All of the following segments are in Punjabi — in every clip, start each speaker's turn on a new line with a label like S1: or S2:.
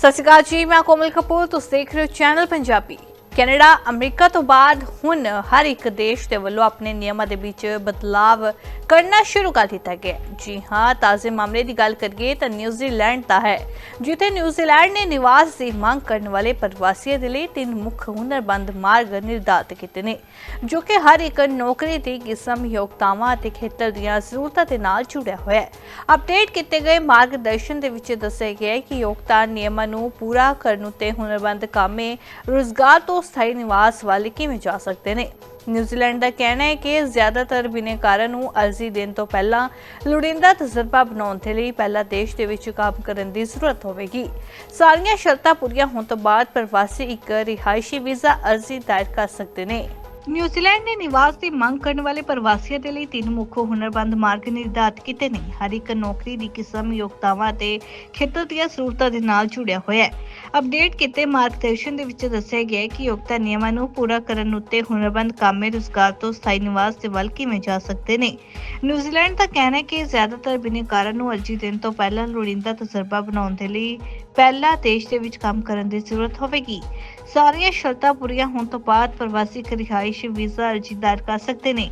S1: ਸਤਿ ਸ਼੍ਰੀ ਅਕਾਲ ਜੀ ਮੈਂ ਕੋਮਲ ਕਪੂਰ ਤੁਸੀਂ ਦੇਖ ਰਹੇ ਹੋ ਚੈਨਲ ਪੰਜਾਬੀ। ਕੈਨੇਡਾ, ਅਮਰੀਕਾ ਤੋਂ ਬਾਅਦ ਹੁਣ ਹਰ ਇੱਕ ਦੇਸ਼ ਦੇ ਵੱਲੋਂ ਆਪਣੇ ਨਿਯਮਾਂ ਦੇ ਵਿੱਚ ਬਦਲਾਵ ਕਰਨਾ ਸ਼ੁਰੂ ਕਰ ਦਿੱਤਾ ਗਿਆ ਜੀ ਹਾਂ, ਤਾਜ਼ੇ ਮਾਮਲੇ ਦੀ ਗੱਲ ਕਰੀਏ ਤਾਂ ਨਿਊਜ਼ੀਲੈਂਡ ਦਾ ਹੈ। ਜਿੱਥੇ ਨਿਊਜ਼ੀਲੈਂਡ ਨੇ ਨਿਵਾਸ ਦੀ ਮੰਗ ਕਰਨ ਵਾਲੇ ਪ੍ਰਵਾਸੀਆਂ ਦੇ ਲਈ ਤਿੰਨ ਮੁੱਖ ਹੁਨਰਬੰਦ ਮਾਰਗ ਨਿਰਧਾਰਤ ਕੀਤੇ ਨੇ, ਜੋ ਕਿ ਹਰ ਇੱਕ ਨੌਕਰੀ ਦੀ ਕਿਸਮ, ਯੋਗਤਾਵਾਂ ਅਤੇ ਖੇਤਰ ਦੀਆਂ ਜ਼ਰੂਰਤਾਂ ਦੇ ਨਾਲ ਜੁੜਿਆ ਹੋਇਆ ਹੈ। ਅਪਡੇਟ ਕੀਤੇ ਗਏ ਮਾਰਗਦਰਸ਼ਨ ਦੇ ਵਿੱਚ ਦੱਸਿਆ ਗਿਆ ਹੈ ਕਿ ਯੋਗਤਾ ਨਿਯਮਾਂ ਨੂੰ ਪੂਰਾ ਕਰਨ ਉਤੇ ਹੁਨਰਬੰਦ ਕਾਮੇ ਰੁਜ਼ਗਾਰ ਤੋਂ ਸਥਾਈ ਨਿਵਾਸ ਵੱਲ ਕਿਵੇਂ ਜਾ ਸਕਦੇ ਨੇ? ਨਿਊਜ਼ੀਲੈਂਡ ਦਾ ਕਹਿਣਾ ਹੈ ਕਿ ਜ਼ਿਆਦਾਤਰ ਬਿਨੇਕਾਰਾਂ ਨੂੰ ਅਰਜ਼ੀ ਦੇਣ ਤੋਂ ਪਹਿਲਾਂ ਲੋੜੀਂਦਾ ਤਜਰਬਾ ਬਣਾਉਣ ਦੇ ਲਈ ਪਹਿਲਾਂ ਦੇਸ਼ ਦੇ ਵਿੱਚ ਕੰਮ ਕਰਨ ਦੀ ਜ਼ਰੂਰਤ ਹੋਵੇਗੀ। ਸਾਰੀਆਂ ਸ਼ਰਤਾਂ ਪੂਰੀਆਂ ਹੋਣ ਤੋਂ ਬਾਅਦ ਪ੍ਰਵਾਸੀ ਇੱਕ ਰਿਹਾਇਸ਼ੀ ਵੀਜ਼ਾ ਅਰਜ਼ੀ ਦਾਇਰ ਕਰ ਸਕਦੇ ਨੇ। ਨਿਊਜ਼ੀਲੈਂਡ ਨੇ ਨਿਵਾਸ ਦੀ ਮੰਗ ਕਰਨ ਵਾਲੇ ਪ੍ਰਵਾਸੀਆਂ ਦੇ ਲਈ ਤਿੰਨ ਮੁੱਖ ਹੁਨਰਬੰਦ ਮਾਰਗ ਨਿਰਧਾਰਤ ਕੀਤੇ ਨੇ। ਹਰ ਇੱਕ ਨੌਕਰੀ ਦੀ ਕਿਸਮ, ਯੋਗਤਾਵਾਂ ਅਤੇ ਖੇਤਰ ਦੀਆਂ ਜ਼ਰੂਰਤਾਂ ਦੇ ਨਾਲ ਜੁੜਿਆ ਹੋਇਆ ਹੈ। ਅਪਡੇਟ ਕੀਤੇ ਮਾਰਗਦਰਸ਼ਨ ਦੇ ਵਿੱਚ ਦੱਸਿਆ ਗਿਆ ਹੈ ਕਿ ਯੋਗਤਾ ਨਿਯਮਾਂ ਨੂੰ ਪੂਰਾ ਕਰਨ ਉੱਤੇ ਹੁਨਰਬੰਦ ਕਾਮੇ ਰੁਜ਼ਗਾਰ ਤੋਂ ਸਥਾਈ ਨਿਵਾਸ ਦੇ ਵੱਲ ਕਿਵੇਂ ਜਾ ਸਕਦੇ ਨੇ? ਨਿਊਜ਼ੀਲੈਂਡ ਦਾ ਕਹਿਣਾ ਹੈ ਕਿ ਜ਼ਿਆਦਾਤਰ ਬਿਨੇਕਾਰਾਂ ਨੂੰ ਅਰਜ਼ੀ ਦੇਣ ਤੋਂ ਪਹਿਲਾਂ ਲੋੜੀਂਦਾ ਤਜਰਬਾ ਬਣਾਉਣ ਦੇ ਲਈ ਪਹਿਲਾ ਦੇਸ਼ ਦੇ ਵਿੱਚ ਕੰਮ ਕਰਨ ਦੀ ਜ਼ਰੂਰਤ ਹੋਵੇਗੀ। ਸਾਰੀਆਂ ਸ਼ਰਤਾਂ ਪੂਰੀਆਂ ਹੋਣ ਤੋਂ ਬਾਅਦ ਪ੍ਰਵਾਸੀ ਰਿਹਾਇਸ਼ ਵੀਜ਼ਾ ਅਰਜ਼ੀ ਦਾਇਰ ਕਰ ਸਕਦੇ ਨੇ।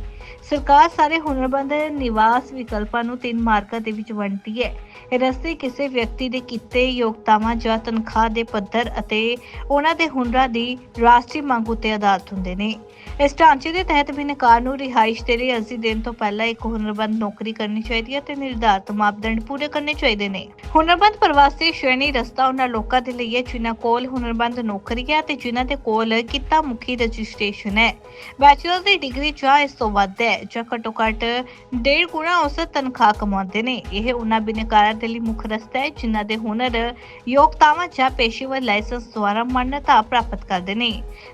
S1: ਸਰਕਾਰ ਸਾਰੇ ਹੁਨਰਬੰਦ ਨਿਵਾਸ ਵਿਕਲਪਾਂ ਨੂੰ ਤਿੰਨ ਮਾਰਕਾਂ ਦੇ ਵਿੱਚ ਵੰਡਦੀ ਹੈ। ਰਸਤੇ ਕਿਸੇ ਵਿਅਕਤੀ ਦੇ ਕੀਤੇ ਯੋਗਤਾਵਾਂ ਜਾਂ ਤਨਖਾਹ ਦੇ ਪੱਧਰ ਅਤੇ ਉਹਨਾਂ ਦੇ ਹੁਨਰਾਂ ਦੀ ਰਾਸ਼ਟਰੀ ਮੰਗ ਉੱਤੇ ਆਧਾਰਿਤ ਹੁੰਦੇ ਨੇ। ਇਸ ਢਾਂਚੇ ਦੇ ਤਹਿਤ ਬਿਨਕਾਰ ਨੂੰ ਰਿਹਾਇਸ਼ ਦੇ ਲਈ ਅਰਜ਼ੀ ਦੇਣ ਤੋਂ ਪਹਿਲਾਂ ਇੱਕ ਹੁਨਰਬੰਦ ਨੌਕਰੀ ਕਰਨੀ ਚਾਹੀਦੀ ਹੈ ਤੇ ਨਿਰਧਾਰਤ ਮਾਪਦੰਡ ਪੂਰੇ ਕਰਨੇ ਚਾਹੀਦੇ ਨੇ। ਹੁਨਰਬੰਦ ਪ੍ਰਵਾਸੀ ਸ਼੍ਰੇਣੀ ਰਸਤਾ ਉਹਨਾਂ ਲੋਕਾਂ ਦੇ ਲਈ ਹੈ ਜਿਨ੍ਹਾਂ ਕੋਲ ਹੁਨਰਬੰਦ ਨੌਕਰੀ ਹੈ ਤੇ ਜਿਨ੍ਹਾਂ ਦੇ ਕੋਲ ਕਿੱਤਾ ਮੁਖੀ ਰਜਿਸਟ੍ਰੇਸ਼ਨ ਹੈ। ਬੈਚਲਰ ਦੀ ਡਿਗਰੀ ਜਾਂ ਇਸ ਤੋਂ ਵੱਧ ਹੈ ਜਾਂ ਘੱਟੋ ਘੱਟ ਡੇਢ ਗੁਣਾ ਔਸਤ ਤਨਖਾਹ ਕਮਾਉਂਦੇ ਨੇ। ਇਹ ਉਹਨਾਂ ਬਿਨਕਾਰਾਂ ਦੇ ਲਈ ਮੁੱਖ ਰਸਤਾ ਹੈ ਜਿਨ੍ਹਾਂ ਦੇ ਹੁਨਰ, ਯੋਗਤਾਵਾਂ ਜਾਂ ਪੇਸ਼ੇਵਰ ਲਾਇਸੈਂਸ ਦੁਆਰਾ ਮਾਨਤਾ ਪ੍ਰਾਪਤ ਕਰਦੇ ਨੇ।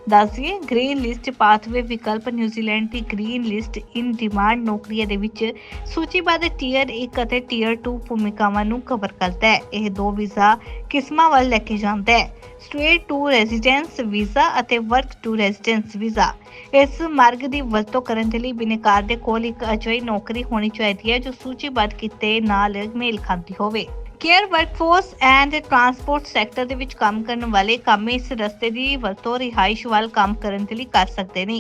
S1: ਦੱਸਈਏ ਗ੍ਰੀਨ ਲਿਸਟ ਪਾਥਵੇ ਵਿਕਲਪ ਨਿਊਜ਼ੀਲੈਂਡ ਦੀ ਗ੍ਰੀਨ ਲਿਸਟ ਇਨ ਡਿਮਾਂਡ ਨੌਕਰੀਆਂ ਦੇ ਵਿੱਚ ਸੂਚੀਬੱਧ ਟੀਅਰ 1 ਅਤੇ ਟੀਅਰ 2 ਭੂਮਿਕਾਵਾਂ ਨੂੰ ਕਵਰ ਕਰਦਾ ਹੈ। ਇਹ ਦੋ ਵੀਜ਼ਾ ਕਿਸਮਾਂ ਵੱਲ ਲੈ ਕੇ ਜਾਂਦਾ ਹੈ। ਸਟੇਟ ਟੂ ਰੈਜ਼ੀਡੈਂਸ ਵੀਜ਼ਾ ਅਤੇ ਵਰਕ ਟੂ ਰੈਜ਼ੀਡੈਂਸ ਵੀਜ਼ਾ। ਇਸ ਮਾਰਗ ਦੀ ਵਰਤੋਂ ਕਰਨ ਦੇ ਲਈ ਬਿਨੇਕਾਰ ਦੇ ਕੋਲ ਇੱਕ ਅਜਿਹੀ ਨੌਕਰੀ ਹੋਣੀ ਚਾਹੀਦੀ ਹੈ ਜੋ ਸੂਚੀਬੱਧ ਕਿੱਤੇ ਨਾਲ ਮੇਲ ਖਾਂਦੀ ਹੋਵੇ। Care workforce and transport sector ਦੇ ਵਿੱਚ ਕੰਮ ਕਰਨ ਵਾਲੇ ਕਾਮੇ ਇਸ ਰਸਤੇ ਦੀ ਵਰਤੋਂ, ਰਿਹਾਇਸ਼ ਵੱਲ ਕੰਮ ਕਰਨ ਦੇ ਲਈ ਕਰ ਸਕਦੇ ਨੇ।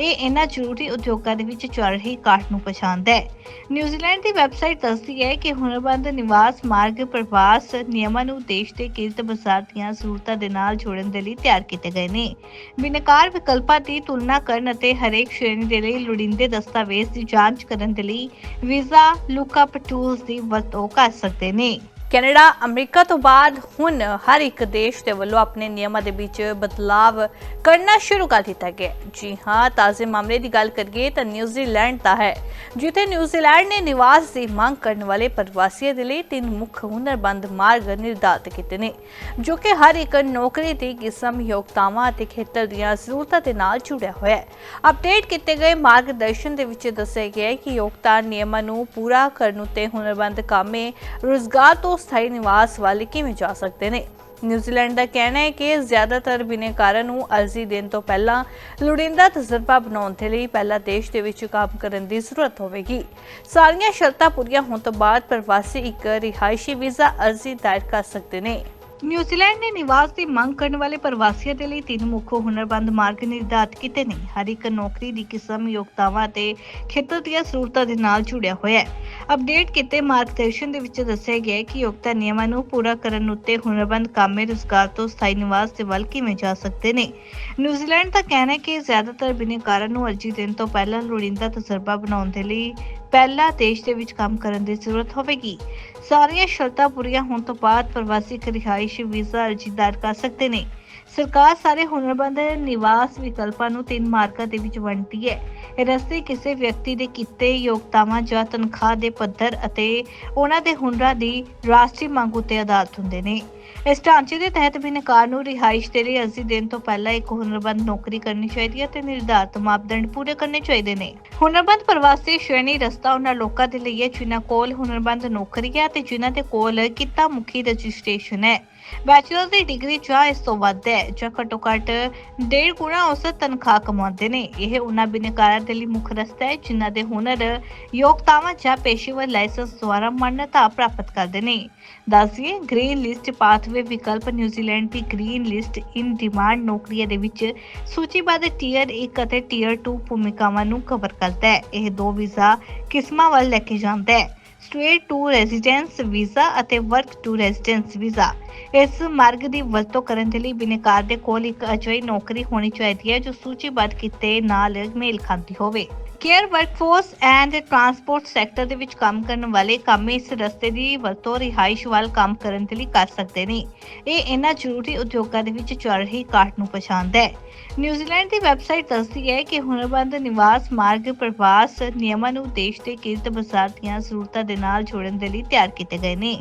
S1: ਇਹ ਇਹਨਾਂ ਜ਼ਰੂਰੀ ਉਦਯੋਗਾਂ ਦੇ ਵਿੱਚ ਚੱਲ ਰਹੀ ਕਾਟ ਨੂੰ ਪਛਾਣਦਾ ਹੈ। ਨਿਊਜ਼ੀਲੈਂਡ ਦੀ ਵੈਬਸਾਈਟ ਦੱਸਦੀ ਹੈ ਕਿ ਹੁਨਰਬੰਦ ਨਿਵਾਸ ਮਾਰਗ ਪ੍ਰਵਾਸ ਨਿਯਮਾਂ ਨੂੰ ਦੇਸ਼ ਦੇ ਕਿਰਤ ਬਾਜ਼ਾਰ ਦੀਆਂ ਜ਼ਰੂਰਤਾਂ ਦੇ ਨਾਲ ਜੋੜਨ ਦੇ ਲਈ ਤਿਆਰ ਕੀਤੇ ਗਏ ਨੇ। ਬਿਨਕਾਰ ਵਿਕਲਪਾਂ ਦੀ ਤੁਲਨਾ ਕਰਨ ਅਤੇ ਹਰੇਕ ਸ਼੍ਰੇਣੀ ਦੇ ਲਈ ਲੋੜੀਂਦੇ ਦਸਤਾਵੇਜ਼ ਦੀ ਜਾਂਚ ਕਰਨ ਦੇ ਲਈ ਵੀਜ਼ਾ, ਲੁੱਕਅਪ ਟੂਲਸ ਦੀ ਵਰਤੋਂ ਕਰ ਸਕਦੇ ਨੇ। ਕੈਨੇਡਾ, ਅਮਰੀਕਾ ਤੋਂ ਬਾਅਦ ਹੁਣ ਹਰ ਇੱਕ ਦੇਸ਼ ਦੇ ਵੱਲੋਂ ਆਪਣੇ ਨਿਯਮਾਂ ਦੇ ਵਿੱਚ ਬਦਲਾਵ ਕਰਨਾ ਸ਼ੁਰੂ ਕਰ ਦਿੱਤਾ ਗਿਆ। ਜੀ ਹਾਂ, ਤਾਜ਼ੇ ਮਾਮਲੇ ਦੀ ਗੱਲ ਕਰੀਏ ਤਾਂ ਨਿਊਜ਼ੀਲੈਂਡ ਦਾ ਹੈ, ਜਿੱਥੇ ਨਿਊਜ਼ੀਲੈਂਡ ਨੇ ਨਿਵਾਸ ਦੀ ਮੰਗ ਕਰਨ ਵਾਲੇ ਪ੍ਰਵਾਸੀਆਂ ਦੇ ਲਈ ਤਿੰਨ ਮੁੱਖ ਹੁਨਰਬੰਦ ਮਾਰਗ ਨਿਰਧਾਰਤ ਕੀਤੇ ਨੇ, ਜੋ ਕਿ ਹਰ ਇੱਕ ਨੌਕਰੀ ਦੀ ਕਿਸਮ, ਯੋਗਤਾਵਾਂ ਅਤੇ ਖੇਤਰ ਦੀਆਂ ਜ਼ਰੂਰਤਾਂ ਦੇ ਨਾਲ ਜੁੜਿਆ ਹੋਇਆ ਹੈ। ਅਪਡੇਟ ਕੀਤੇ ਗਏ ਮਾਰਗਦਰਸ਼ਨ ਦੇ ਵਿੱਚ ਦੱਸਿਆ ਗਿਆ ਹੈ ਕਿ ਯੋਗਤਾ ਨਿਯਮਾਂ ਨੂੰ ਪੂਰਾ ਕਰਨ ਉਤੇ ਹੁਨਰਬੰਦ ਕਾਮੇ ਰੁਜ਼ਗਾਰ ਤੋਂ ਸਥਾਈ ਨਿਵਾਸ ਵੱਲ ਕਿਵੇਂ ਜਾ ਸਕਦੇ ਨੇ? ਨਿਊਜ਼ੀਲੈਂਡ ਦਾ ਕਹਿਣਾ ਹੈ ਕਿ ਜ਼ਿਆਦਾਤਰ ਬਿਨੇਕਾਰਾਂ ਨੂੰ ਅਰਜ਼ੀ ਦੇਣ ਤੋਂ ਪਹਿਲਾਂ ਲੋੜੀਂਦਾ ਤਜਰਬਾ ਬਣਾਉਣ ਦੇ ਲਈ ਪਹਿਲਾਂ ਦੇਸ਼ ਦੇ ਵਿੱਚ ਕੰਮ ਕਰਨ ਦੀ ਜ਼ਰੂਰਤ ਹੋਵੇਗੀ। ਸਾਰੀਆਂ ਸ਼ਰਤਾਂ ਪੂਰੀਆਂ ਹੋਣ ਤੋਂ ਬਾਅਦ ਪ੍ਰਵਾਸੀ ਇੱਕ ਰਿਹਾਇਸ਼ੀ ਵੀਜ਼ਾ ਅਰਜ਼ੀ ਦਾਇਰ ਕਰ ਸਕਦੇ ਨੇ। ਨਿਊਜ਼ੀਲੈਂਡ ਨੇ ਨਿਵਾਸ ਦੀ ਮੰਗ ਕਰਨ ਵਾਲੇ ਪ੍ਰਵਾਸੀਆਂ ਦੇ ਲਈ ਤਿੰਨ ਮੁੱਖ ਹੁਨਰਬੰਦ ਮਾਰਗ ਨਿਰਧਾਰਤ ਕੀਤੇ ਨੇ। ਹਰ ਇੱਕ ਨੌਕਰੀ ਦੀ ਕਿਸਮ, ਯੋਗਤਾਵਾਂ ਅਤੇ ਖੇਤਰ ਦੀਆਂ ਜ਼ਰੂਰਤਾਂ ਦੇ ਨਾਲ ਜੁੜਿਆ ਹੋਇਆ ਹੈ। ਅਪਡੇਟ ਕੀਤੇ ਮਾਰਗਦਰਸ਼ਨ ਦੇ ਵਿੱਚ ਦੱਸਿਆ ਗਿਆ ਹੈ ਕਿ ਯੋਗਤਾ ਨਿਯਮਾਂ ਨੂੰ ਪੂਰਾ ਕਰਨ ਉੱਤੇ ਹੁਨਰਬੰਦ ਕਾਮੇ ਰੁਜ਼ਗਾਰ ਤੋਂ ਸਥਾਈ ਨਿਵਾਸ ਦੇ ਵੱਲ ਕਿਵੇਂ ਜਾ ਸਕਦੇ ਨੇ? ਨਿਊਜ਼ੀਲੈਂਡ ਦਾ ਕਹਿਣਾ ਹੈ ਕਿ ਜ਼ਿਆਦਾਤਰ ਬਿਨੇਕਾਰਾਂ ਨੂੰ ਅਰਜ਼ੀ ਦੇਣ ਤੋਂ ਪਹਿਲਾਂ ਲੋੜੀਂਦਾ ਤਜਰਬਾ ਬਣਾਉਣ ਦੇ ਲਈ ਪਹਿਲਾ ਦੇਸ਼ ਦੇ ਵਿੱਚ ਕੰਮ ਕਰਨ ਦੀ ਜ਼ਰੂਰਤ ਹੋਵੇਗੀ। ਸਾਰੀਆਂ ਸ਼ਰਤਾਂ ਪੂਰੀਆਂ ਹੋਣ ਤੋਂ ਬਾਅਦ ਪ੍ਰਵਾਸੀ ਰਿਹਾਇਸ਼ੀ ਵੀਜ਼ਾ ਅਰਜ਼ੀ ਦਾਇਰ ਕਰ ਸਕਦੇ ਨੇ। ਸਰਕਾਰ ਸਾਰੇ ਹੁਨਰਬੰਦ ਨਿਵਾਸ ਵਿਕਲਪਾਂ ਨੂੰ ਤਿੰਨ ਮਾਰਕਾਂ ਦੇ ਵਿੱਚ ਵੰਡਦੀ ਹੈ। ਇਹ ਰਸਤੇ ਕਿਸੇ ਵਿਅਕਤੀ ਦੇ ਕਿੱਤੇ ਯੋਗਤਾਵਾਂ ਜਾਂ ਤਨਖਾਹ ਦੇ ਪੱਧਰ ਅਤੇ ਉਹਨਾਂ ਦੇ ਹੁਨਰਾਂ ਦੀ ਰਾਸ਼ਟਰੀ ਮੰਗ ਉੱਤੇ ਆਧਾਰਿਤ ਹੁੰਦੇ ਨੇ। ਇਸ ਢਾਂਚੇ ਦੇ ਤਹਿਤ ਬਿਨਕਾਰ ਨੂੰ ਰਿਹਾਇਸ਼ ਦੇ ਲਈ ਅਰਜ਼ੀ ਦੇਣ ਤੋਂ ਪਹਿਲਾਂ ਇੱਕ ਹੁਨਰਬੰਦ ਨੌਕਰੀ ਕਰਨੀ ਚਾਹੀਦੀ ਹੈ ਤੇ ਨਿਰਧਾਰਤ ਮਾਪਦੰਡ ਪੂਰੇ ਕਰਨੇ ਚਾਹੀਦੇ ਨੇ। ਹੁਨਰਬੰਦ ਪ੍ਰਵਾਸੀ ਸ਼੍ਰੇਣੀ ਰਸਤਾ ਉਹਨਾਂ ਲੋਕਾਂ ਦੇ ਲਈ ਹੈ ਜਿਨ੍ਹਾਂ ਕੋਲ ਹੁਨਰਬੰਦ ਨੌਕਰੀ ਹੈ ਤੇ ਜਿਨ੍ਹਾਂ ਦੇ ਕੋਲ ਕਿੱਤਾ ਮੁਖੀ ਰਜਿਸਟ੍ਰੇਸ਼ਨ ਹੈ। ਬੈਚਲਰ ਦੀ ਡਿਗਰੀ ਜਾਂ ਇਸ ਤੋਂ ਵੱਧ ਹੈ ਜਾਂ ਘੱਟੋ ਘੱਟ ਡੇਢ ਗੁਣਾ ਔਸਤ ਤਨਖਾਹ ਕਮਾਉਂਦੇ ਨੇ। ਇਹ ਉਹਨਾਂ ਬਿਨਕਾਰਾਂ ਦੇ ਲਈ ਮੁੱਖ ਰਸਤਾ ਹੈ ਜਿਨ੍ਹਾਂ ਦੇ ਹੁਨਰ, ਯੋਗਤਾਵਾਂ ਜਾਂ ਪੇਸ਼ੇਵਰ ਲਾਇਸੈਂਸ ਦੁਆਰਾ ਮਾਨਤਾ ਪ੍ਰਾਪਤ ਕਰਦੇ ਨੇ। ਦੱਸਈਏ ਗ੍ਰੀਨ ਲਿਸਟ ਪਾਸ ਪਾਥਵੇ ਵਿਕਲਪ ਨਿਊਜ਼ੀਲੈਂਡ ਦੀ ਗ੍ਰੀਨ ਲਿਸਟ ਇਨ ਡਿਮਾਂਡ ਨੌਕਰੀਆਂ ਦੇ ਵਿੱਚ ਸੂਚੀਬੱਧ ਟੀਅਰ 1 ਅਤੇ ਟੀਅਰ 2 ਭੂਮਿਕਾਵਾਂ ਨੂੰ ਕਵਰ ਕਰਦਾ ਹੈ। ਇਹ ਦੋ ਵੀਜ਼ਾ ਕਿਸਮਾਂ ਵੱਲ ਲੈ ਕੇ ਜਾਂਦਾ ਹੈ। ਸਟੇਟ ਟੂ ਰੈਜ਼ੀਡੈਂਸ ਵੀਜ਼ਾ ਅਤੇ ਵਰਕ ਟੂ ਰੈਜ਼ੀਡੈਂਸ ਵੀਜ਼ਾ। ਇਸ ਮਾਰਗ ਦੀ ਵਰਤੋਂ ਕਰਨ ਦੇ ਲਈ ਬਿਨੇਕਾਰ ਦੇ ਕੋਲ ਇੱਕ ਅਜਿਹੀ ਨੌਕਰੀ ਹੋਣੀ ਚਾਹੀਦੀ ਹੈ ਜੋ ਸੂਚੀਬੱਧ ਕਿਤੇ ਨਾਲ ਮੇਲ ਖਾਂਦੀ ਹੋਵੇ। Care workforce and transport sector ਦੇ ਵਿੱਚ ਕੰਮ ਕਰਨ ਵਾਲੇ ਕਾਮੇ ਇਸ ਰਸਤੇ ਦੀ ਵਰਤੋਂ, ਰਿਹਾਇਸ਼ ਵੱਲ ਕੰਮ ਕਰਨ ਦੇ ਲਈ ਕਰ ਸਕਦੇ ਨੇ। ਇਹ ਇਹਨਾਂ ਜ਼ਰੂਰੀ ਉਦਯੋਗਾਂ ਦੇ ਵਿੱਚ ਚੱਲ ਰਹੀ ਕਾਟ ਨੂੰ ਪਛਾਣਦਾ ਹੈ। ਨਿਊਜ਼ੀਲੈਂਡ ਦੀ ਵੈਬਸਾਈਟ ਦੱਸਦੀ ਹੈ ਕਿ ਹੁਨਰਬੰਦ ਨਿਵਾਸ ਮਾਰਗ ਪ੍ਰਵਾਸ ਨਿਯਮਾਂ ਨੂੰ ਦੇਸ਼ ਦੇ ਕਿਰਤ ਬਾਜ਼ਾਰ ਦੀਆਂ ਜ਼ਰੂਰਤਾਂ ਦੇ ਨਾਲ ਜੋੜਨ ਦੇ ਲਈ ਤਿਆਰ ਕੀਤੇ ਗਏ ਨੇ।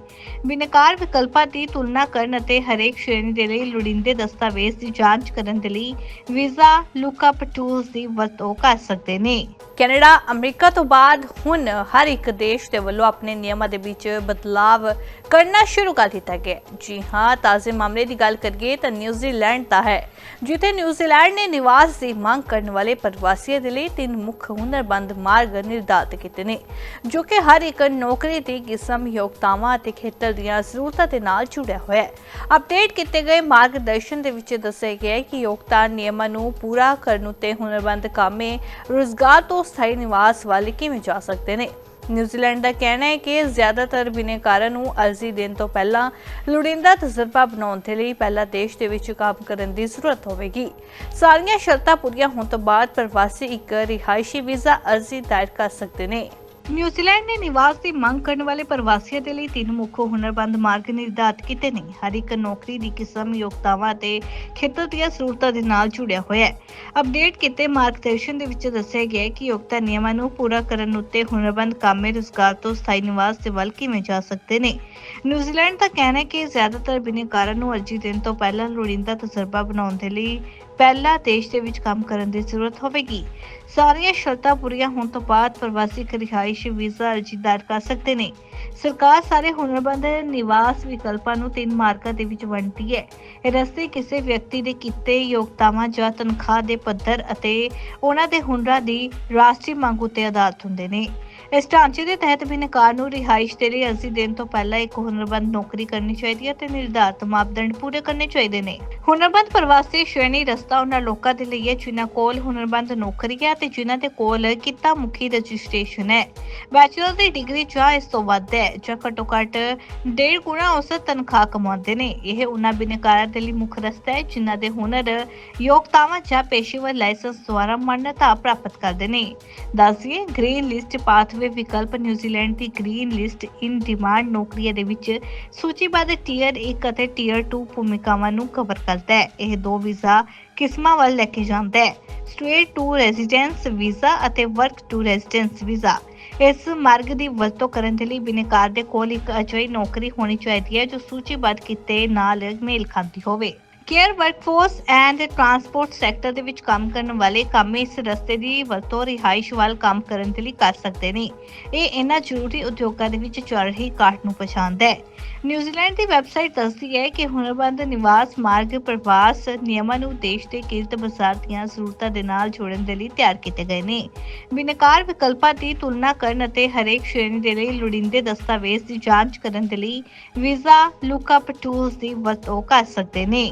S1: ਬਿਨਕਾਰ ਵਿਕਲਪਾਂ ਦੀ ਤੁਲਨਾ ਕਰਨ ਅਤੇ ਹਰੇਕ ਸ਼੍ਰੇਣੀ ਦੇ ਲਈ ਲੋੜੀਂਦੇ ਦਸਤਾਵੇਜ਼ ਦੀ ਜਾਂਚ ਕਰਨ ਦੇ ਲਈ ਵੀਜ਼ਾ, ਲੁੱਕਅਪ ਟੂਲਸ ਦੀ ਵਰਤੋਂ ਕਰ ਸਕਦੇ ਨੇ। ਕੈਨੇਡਾ, ਅਮਰੀਕਾ ਤੋਂ ਬਾਅਦ ਹੁਣ ਹਰ ਇੱਕ ਦੇਸ਼ ਦੇ ਵੱਲੋਂ ਆਪਣੇ ਨਿਯਮਾਂ ਦੇ ਵਿੱਚ ਬਦਲਾਵ ਕਰਨਾ ਸ਼ੁਰੂ ਕਰ ਦਿੱਤਾ ਗਿਆ ਜੀ ਹਾਂ, ਤਾਜ਼ੇ ਮਾਮਲੇ ਦੀ ਗੱਲ ਕਰੀਏ ਤਾਂ ਨਿਊਜ਼ੀਲੈਂਡ ਦਾ ਹੈ। ਜਿੱਥੇ ਨਿਊਜ਼ੀਲੈਂਡ ਨੇ ਨਿਵਾਸ ਦੀ ਮੰਗ ਕਰਨ ਵਾਲੇ ਪ੍ਰਵਾਸੀਆਂ ਦੇ ਲਈ ਤਿੰਨ ਮੁੱਖ ਹੁਨਰਬੰਦ ਮਾਰਗ ਨਿਰਧਾਰਤ ਕੀਤੇ ਨੇ, ਜੋ ਕਿ ਹਰ ਇੱਕ ਨੌਕਰੀ ਦੀ ਕਿਸਮ, ਯੋਗਤਾਵਾਂ ਅਤੇ ਖੇਤਰ ਦੀਆਂ ਜ਼ਰੂਰਤਾਂ ਦੇ ਨਾਲ ਜੁੜਿਆ ਹੋਇਆ ਹੈ। ਅਪਡੇਟ ਕੀਤੇ ਗਏ ਮਾਰਗਦਰਸ਼ਨ ਦੇ ਵਿੱਚ ਦੱਸਿਆ ਗਿਆ ਹੈ ਕਿ ਯੋਗਤਾ ਨਿਯਮਾਂ ਨੂੰ ਪੂਰਾ ਕਰਨ ਉਤੇ ਹੁਨਰਬੰਦ ਕਾਮੇ ਰੁਜ਼ਗਾਰ ਤੋਂ ਸਥਾਈ ਨਿਵਾਸ ਵੱਲ ਕਿਵੇਂ ਜਾ ਸਕਦੇ ਨੇ? ਨਿਊਜ਼ੀਲੈਂਡ ਦਾ ਕਹਿਣਾ ਹੈ ਕਿ ਜ਼ਿਆਦਾਤਰ ਬਿਨੇਕਾਰਾਂ ਨੂੰ ਅਰਜ਼ੀ ਦੇਣ ਤੋਂ ਪਹਿਲਾਂ ਲੋੜੀਂਦਾ ਤਜਰਬਾ ਬਣਾਉਣ ਦੇ ਲਈ ਪਹਿਲਾਂ ਦੇਸ਼ ਦੇ ਵਿੱਚ ਕੰਮ ਕਰਨ ਦੀ ਜ਼ਰੂਰਤ ਹੋਵੇਗੀ। ਸਾਰੀਆਂ ਸ਼ਰਤਾਂ ਪੂਰੀਆਂ ਹੋਣ ਤੋਂ ਬਾਅਦ ਪ੍ਰਵਾਸੀ ਇੱਕ ਰਿਹਾਇਸ਼ੀ ਵੀਜ਼ਾ ਅਰਜ਼ੀ ਦਾਇਰ ਕਰ ਸਕਦੇ ਨੇ। ਨਿਊਜ਼ੀਲੈਂਡ ਨੇ ਨਿਵਾਸ ਦੀ ਮੰਗ ਕਰਨ ਵਾਲੇ ਪ੍ਰਵਾਸੀਆਂ ਦੇ ਲਈ ਤਿੰਨ ਮੁੱਖ ਹੁਨਰਬੰਦ ਮਾਰਗ ਨਿਰਧਾਰਤ ਕੀਤੇ ਨੇ। ਹਰ ਇੱਕ ਨੌਕਰੀ ਦੀ ਕਿਸਮ, ਯੋਗਤਾਵਾਂ ਅਤੇ ਖੇਤਰ ਦੀਆਂ ਜ਼ਰੂਰਤਾਂ ਦੇ ਨਾਲ ਜੁੜਿਆ ਹੋਇਆ ਹੈ। ਅਪਡੇਟ ਕੀਤੇ ਮਾਰਗਦਰਸ਼ਨ ਦੇ ਵਿੱਚ ਦੱਸਿਆ ਗਿਆ ਹੈ ਕਿ ਯੋਗਤਾ ਨਿਯਮਾਂ ਨੂੰ ਪੂਰਾ ਕਰਨ ਉੱਤੇ ਹੁਨਰਬੰਦ ਕਾਮੇ ਰੁਜ਼ਗਾਰ ਤੋਂ ਸਥਾਈ ਨਿਵਾਸ ਦੇ ਵੱਲ ਕਿਵੇਂ ਜਾ ਸਕਦੇ ਨੇ? ਨਿਊਜ਼ੀਲੈਂਡ ਦਾ ਕਹਿਣਾ ਹੈ ਕਿ ਜ਼ਿਆਦਾਤਰ ਬਿਨੇਕਾਰਾਂ ਨੂੰ ਅਰਜ਼ੀ ਦੇਣ ਤੋਂ ਪਹਿਲਾਂ ਲੋੜੀਂਦਾ ਤਜਰਬਾ ਬਣਾਉਣ ਦੇ ਲਈ ਪਹਿਲਾ ਦੇਸ਼ ਦੇ ਵਿੱਚ ਕੰਮ ਕਰਨ ਦੀ ਜ਼ਰੂਰਤ ਹੋਵੇਗੀ। ਸਾਰੀਆਂ ਸ਼ਰਤਾਂ ਪੂਰੀਆਂ ਹੋਣ ਤੋਂ ਬਾਅਦ ਪ੍ਰਵਾਸੀ ਰਿਹਾਇਸ਼ ਵੀਜ਼ਾ ਅਰਜ਼ੀ ਦਾਇਰ ਕਰ ਸਕਦੇ ਨੇ। ਸਰਕਾਰ ਸਾਰੇ ਹੁਨਰਬੰਦ ਨਿਵਾਸ ਵਿਕਲਪਾਂ ਨੂੰ ਤਿੰਨ ਮਾਰਗਾਂ ਦੇ ਵਿੱਚ ਵੰਡਦੀ ਹੈ। ਇਹ ਰਸਤੇ ਕਿਸੇ ਵਿਅਕਤੀ ਦੇ ਕੀਤੇ ਯੋਗਤਾਵਾਂ ਜਾਂ ਤਨਖਾਹ ਦੇ ਪੱਧਰ ਅਤੇ ਉਹਨਾਂ ਦੇ ਹੁਨਰਾਂ ਦੀ ਰਾਸ਼ਟਰੀ ਮੰਗ ਉੱਤੇ ਆਧਾਰਿਤ ਹੁੰਦੇ ਨੇ। ਇਸ ਢਾਂਚੇ ਦੇ ਤਹਿਤ ਬਿਨਕਾਰ ਨੂੰ ਰਿਹਾਇਸ਼ ਦੇ ਲਈ ਅਰਜ਼ੀ ਦੇਣ ਤੋਂ ਪਹਿਲਾਂ ਇੱਕ ਹੁਨਰਬੰਦ ਨੌਕਰੀ ਕਰਨੀ ਚਾਹੀਦੀ ਹੈ ਤੇ ਨਿਰਧਾਰਤ ਮਾਪਦੰਡ ਪੂਰੇ ਕਰਨੇ ਚਾਹੀਦੇ ਨੇ। ਹੁਨਰਬੰਦ ਪ੍ਰਵਾਸੀ ਸ਼੍ਰੇਣੀ ਰਸਤਾ ਉਹਨਾਂ ਲੋਕਾਂ ਦੇ ਲਈ ਹੈ ਜਿਨ੍ਹਾਂ ਕੋਲ ਹੁਨਰਬੰਦ ਨੌਕਰੀ ਹੈ ਤੇ ਜਿਨ੍ਹਾਂ ਦੇ ਕੋਲ ਕਿੱਤਾ ਮੁਖੀ ਰਜਿਸਟ੍ਰੇਸ਼ਨ ਹੈ। ਬੈਚਲਰ ਦੀ ਡਿਗਰੀ ਜਾਂ ਇਸ ਤੋਂ ਵੱਧ ਹੈ ਜਾਂ ਘੱਟੋ ਘੱਟ ਡੇਢ ਗੁਣਾ ਔਸਤ ਤਨਖਾਹ ਕਮਾਉਂਦੇ ਨੇ। ਇਹ ਉਹਨਾਂ ਬਿਨਕਾਰਾਂ ਦੇ ਲਈ ਮੁੱਖ ਰਸਤਾ ਹੈ ਜਿਨ੍ਹਾਂ ਦੇ ਹੁਨਰ, ਯੋਗਤਾਵਾਂ ਜਾਂ ਪੇਸ਼ੇਵਰ ਲਾਇਸੈਂਸ ਦੁਆਰਾ ਮਾਨਤਾ ਪ੍ਰਾਪਤ ਕਰਦੇ ਨੇ। ਦੱਸਈਏ ਗ੍ਰੀਨ ਲਿਸਟ ਪਾਸ ਪਾਥਵੇ ਵਿਕਲਪ ਨਿਊਜ਼ੀਲੈਂਡ ਦੀ ਗ੍ਰੀਨ ਲਿਸਟ ਇਨ ਡਿਮਾਂਡ ਨੌਕਰੀਆਂ ਦੇ ਵਿੱਚ ਸੂਚੀਬੱਧ ਟੀਅਰ 1 ਅਤੇ ਟੀਅਰ 2 ਭੂਮਿਕਾਵਾਂ ਨੂੰ ਕਵਰ ਕਰਦਾ ਹੈ। ਇਹ ਦੋ ਵੀਜ਼ਾ ਕਿਸਮਾਂ ਵੱਲ ਲੈ ਕੇ ਜਾਂਦਾ ਹੈ। ਸਟੇਟ ਟੂ ਰੈਜ਼ੀਡੈਂਸ ਵੀਜ਼ਾ ਅਤੇ ਵਰਕ ਟੂ ਰੈਜ਼ੀਡੈਂਸ ਵੀਜ਼ਾ। ਇਸ ਮਾਰਗ ਦੀ ਵਰਤੋਂ ਕਰਨ ਦੇ ਲਈ ਬਿਨੇਕਾਰ ਦੇ ਕੋਲ ਇੱਕ ਅਜਿਹੀ ਨੌਕਰੀ ਹੋਣੀ ਚਾਹੀਦੀ ਹੈ ਜੋ ਸੂਚੀਬੱਧ ਕਿਤੇ ਨਾਲ ਮੇਲ ਖਾਂਦੀ ਹੋਵੇ। Care workforce and transport sector ਦੇ ਵਿੱਚ ਕੰਮ ਕਰਨ ਵਾਲੇ ਕਾਮੇ ਇਸ ਰਸਤੇ ਦੀ ਵਰਤੋਂ, ਰਿਹਾਇਸ਼ ਵੱਲ ਕੰਮ ਕਰਨ ਦੇ ਲਈ ਕਰ ਸਕਦੇ ਨੇ। ਇਹ ਇਹਨਾਂ ਜ਼ਰੂਰੀ ਉਦਯੋਗਾਂ ਦੇ ਵਿੱਚ ਚੱਲ ਰਹੀ ਕਾਟ ਨੂੰ ਪਛਾਣਦਾ ਹੈ। ਨਿਊਜ਼ੀਲੈਂਡ ਦੀ ਵੈਬਸਾਈਟ ਦੱਸਦੀ ਹੈ ਕਿ ਹੁਨਰਬੰਦ ਨਿਵਾਸ ਮਾਰਗ ਪ੍ਰਵਾਸ ਨਿਯਮਾਂ ਨੂੰ ਦੇਸ਼ ਦੇ ਕਿਰਤ ਬਾਜ਼ਾਰ ਦੀਆਂ ਜ਼ਰੂਰਤਾਂ ਦੇ ਨਾਲ ਜੋੜਨ ਦੇ ਲਈ ਤਿਆਰ ਕੀਤੇ ਗਏ ਨੇ। ਬਿਨਕਾਰ ਵਿਕਲਪਾਂ ਦੀ ਤੁਲਨਾ ਕਰਨ ਅਤੇ ਹਰੇਕ ਸ਼੍ਰੇਣੀ ਦੇ ਲਈ ਲੋੜੀਂਦੇ ਦਸਤਾਵੇਜ਼ ਦੀ ਜਾਂਚ ਕਰਨ ਦੇ ਲਈ ਵੀਜ਼ਾ, ਲੁੱਕਅਪ ਟੂਲਸ ਦੀ ਵਰਤੋਂ ਕਰ ਸਕਦੇ ਨੇ।